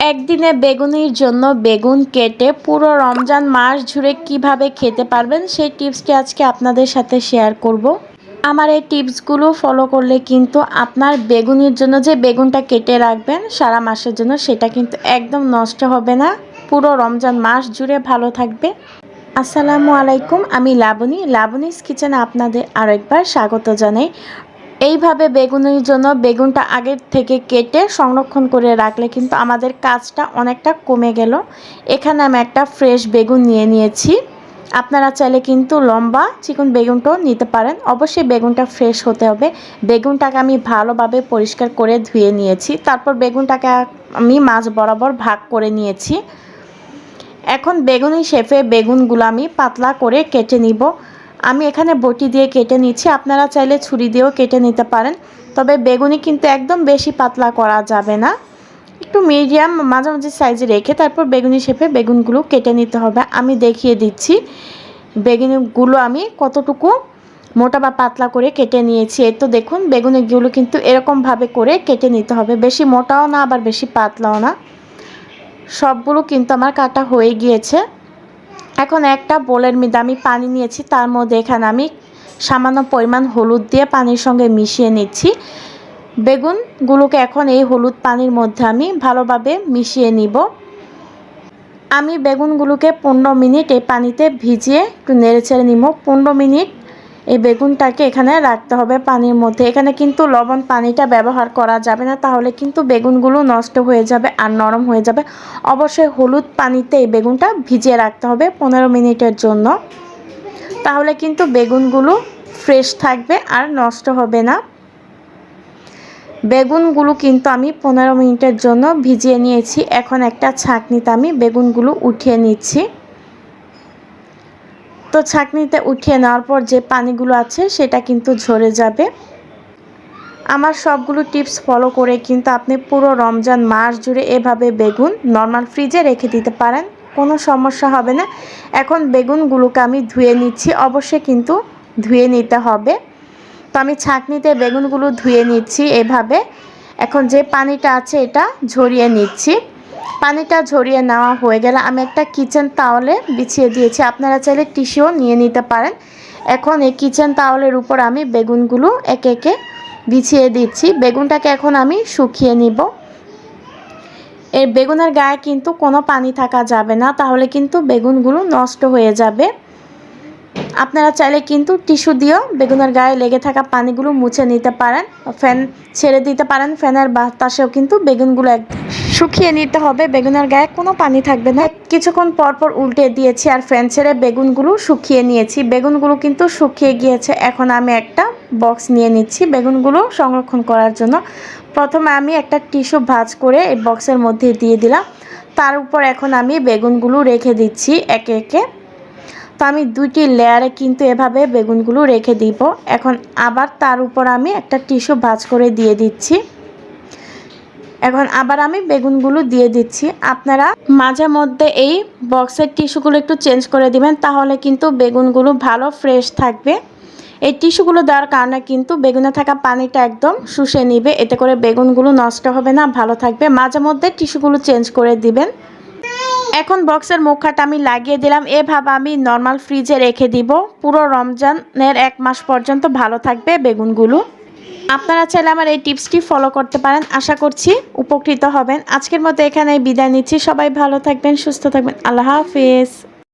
একদিনে বেগুনির জন্য বেগুন কেটে পুরো রমজান মাস জুড়ে কীভাবে খেতে পারবেন সেই টিপসটি আজকে আপনাদের সাথে শেয়ার করব। আমার এই টিপসগুলো ফলো করলে কিন্তু আপনার বেগুনির জন্য যে বেগুনটা কেটে রাখবেন সারা মাসের জন্য সেটা কিন্তু একদম নষ্ট হবে না। পুরো রমজান মাস জুড়ে ভালো থাকবে। আসসালামু আলাইকুম, আমি লাবণী। লাবণীস কিচেনে আপনাদের আরেকবার স্বাগত জানাই। এইভাবে বেগুনের জন্য বেগুনটা আগের থেকে কেটে সংরক্ষণ করে রাখলে কিন্তু আমাদের কাজটা অনেকটা কমে গেল। এখানে আমি একটা ফ্রেশ বেগুন নিয়ে নিয়েছি। আপনারা চাইলে কিন্তু লম্বা চিকন বেগুনটাও নিতে পারেন। অবশ্যই বেগুনটা ফ্রেশ হতে হবে। বেগুনটাকে আমি ভালোভাবে পরিষ্কার করে ধুয়ে নিয়েছি। তারপর বেগুনটাকে আমি মাছ বরাবর ভাগ করে নিয়েছি। এখন বেগুনি শেফে বেগুনগুলো আমি পাতলা করে কেটে নিব। আমি এখানে বটি দিয়ে কেটে নিচ্ছি। আপনারা চাইলে ছুরি দিয়েও কেটে নিতে পারেন। তবে বেগুনি কিন্তু একদম বেশি পাতলা করা যাবে না। একটু মিডিয়াম মাঝামাঝি সাইজে রেখে তারপর বেগুনি শেপে বেগুনগুলো কেটে নিতে হবে। আমি দেখিয়ে দিচ্ছি। বেগুনিগুলো আমি কতটুকু মোটা বা পাতলা করে কেটে নিয়েছি। এই তো দেখুন, বেগুনিগুলো কিন্তু এরকমভাবে করে কেটে নিতে হবে। বেশি মোটাও না, আবার বেশি পাতলাও না। সবগুলো কিন্তু আমার কাটা হয়ে গিয়েছে। এখন একটা বোলের মধ্যে আমি পানি নিয়েছি, তার মধ্যে এখানে আমি সামান্য পরিমাণ হলুদ দিয়ে পানির সঙ্গে মিশিয়ে নিচ্ছি। বেগুনগুলোকে এখন এই হলুদ পানির মধ্যে আমি ভালোভাবে মিশিয়ে নিব। আমি বেগুনগুলোকে পনেরো মিনিট এই পানিতে ভিজিয়ে একটু নেড়ে ছেড়ে নিব। পনেরো মিনিট এই বেগুনটাকে এখানে রাখতে হবে পানির মধ্যে। এখানে কিন্তু লবণ পানিটা ব্যবহার করা যাবে না, তাহলে কিন্তু বেগুনগুলো নষ্ট হয়ে যাবে আর নরম হয়ে যাবে। অবশ্যই হলুদ পানিতে এই বেগুনটা ভিজিয়ে রাখতে হবে পনেরো মিনিটের জন্য। তাহলে কিন্তু বেগুনগুলো ফ্রেশ থাকবে আর নষ্ট হবে না। বেগুনগুলো কিন্তু আমি পনেরো মিনিটের জন্য ভিজিয়ে নিয়েছি। এখন একটা ছাঁকনিতে আমি বেগুনগুলো উঠিয়ে নিচ্ছি। তো ছাঁকনিতে উঠিয়ে নেওয়ার পর যে পানিগুলো আছে, সেটা কিন্তু ঝরে যাবে। আমার সবগুলো টিপস ফলো করে কিন্তু আপনি পুরো রমজান মাস জুড়ে এভাবে বেগুন নর্মাল ফ্রিজে রেখে দিতে পারেন, কোনো সমস্যা হবে না। এখন বেগুনগুলোকে আমি ধুয়ে নিচ্ছি, অবশ্যই কিন্তু ধুয়ে নিতে হবে। তো আমি ছাঁকনিতে বেগুনগুলো ধুয়ে নিচ্ছি এভাবে। এখন যে পানিটা আছে, এটা ঝরিয়ে নিচ্ছি। পানিটা ঝরিয়ে নেওয়া হয়ে গেলে আমি একটা কিচেন তাওলে বিছিয়ে দিয়েছি। আপনারা চাইলে টিস্যুও নিয়ে নিতে পারেন। এখন এই কিচেন তাওলের উপর আমি বেগুনগুলো একে একে বিছিয়ে দিচ্ছি। বেগুনটাকে এখন আমি শুকিয়ে নিব। এই বেগুনের গায়ে কিন্তু কোনো পানি থাকা যাবে না, তাহলে কিন্তু বেগুনগুলো নষ্ট হয়ে যাবে। আপনারা চাইলে কিন্তু টিস্যু দিয়েও বেগুনের গায়ে লেগে থাকা পানিগুলো মুছে নিতে পারেন। ফ্যান ছেড়ে দিতে পারেন। ফ্যানের বাতাসেও কিন্তু বেগুনগুলো এক শুকিয়ে নিতে হবে, বেগুনের গায়ে কোনো পানি থাকবে না। কিছুক্ষণ পর পর উল্টে দিয়েছি আর ফ্যান ছেড়ে বেগুনগুলো শুকিয়ে নিয়েছি। বেগুনগুলো কিন্তু শুকিয়ে গিয়েছে, এখন আমি একটা বক্স নিয়ে নিচ্ছি বেগুনগুলো সংরক্ষণ করার জন্য। প্রথমে আমি একটা টিস্যু ভাজ করে এই বক্সের মধ্যে দিয়ে দিলাম। তার উপর এখন আমি বেগুনগুলো রেখে দিচ্ছি একে একে। তো আমি দুইটি লেয়ারে কিন্তু এভাবে বেগুনগুলো রেখে দিব। এখন আবার তার উপর আমি একটা টিস্যু ভাজ করে দিয়ে দিচ্ছি। এখন আবার আমি বেগুনগুলো দিয়ে দিচ্ছি। আপনারা মাঝে মধ্যে এই বক্সের টিস্যুগুলো একটু চেঞ্জ করে দিবেন, তাহলে কিন্তু বেগুনগুলো ভালো ফ্রেশ থাকবে। এই টিস্যুগুলো দেওয়ার কারণে কিন্তু বেগুনে থাকা পানিটা একদম শুষে নিবে, এতে করে বেগুনগুলো নষ্ট হবে না, ভালো থাকবে। মাঝে মধ্যে টিস্যুগুলো চেঞ্জ করে দিবেন। এখন বক্সের মুখাটা আমি লাগিয়ে দিলাম। এভাবে আমি নর্মাল ফ্রিজে রেখে দিব। পুরো রমজানের এক মাস পর্যন্ত ভালো থাকবে বেগুনগুলো। আপনারা চাইলে আমার এই টিপসটি ফলো করতে পারেন। আশা করছি উপকৃত হবেন। আজকের মতো এখানে বিদায় নিচ্ছি। সবাই ভালো থাকবেন, সুস্থ থাকবেন। আল্লাহ হাফিজ।